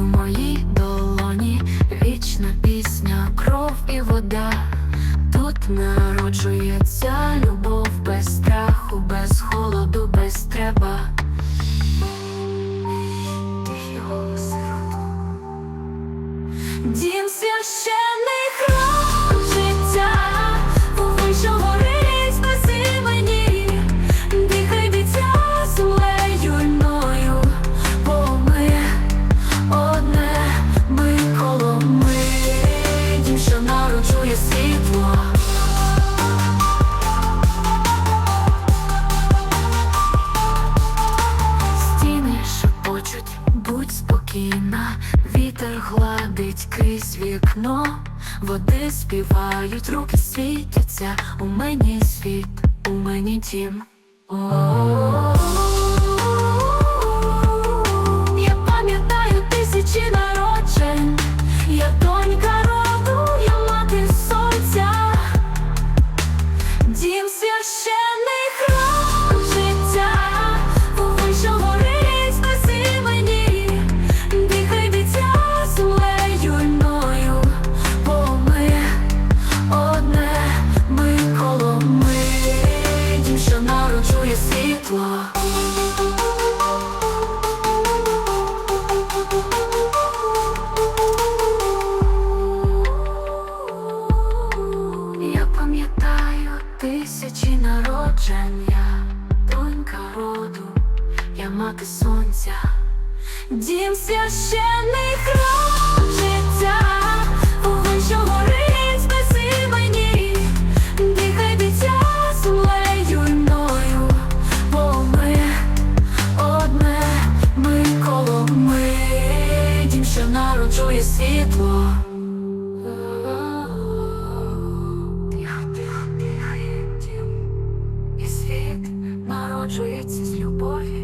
моїй долоні, вічна пісня, кров і вода. Тут народжується любов без страху, без холоду, без треба. Дім священний вітер крізь вікно, води співають, руки світяться, у мені світ, у мені дім. О-о-о. Я народжує світло. Я пам'ятаю тисячі народження, донька роду, я мати сонця, дім священний храм народжує світло. Тихо, тихо, тихо. І світ народжується з любові.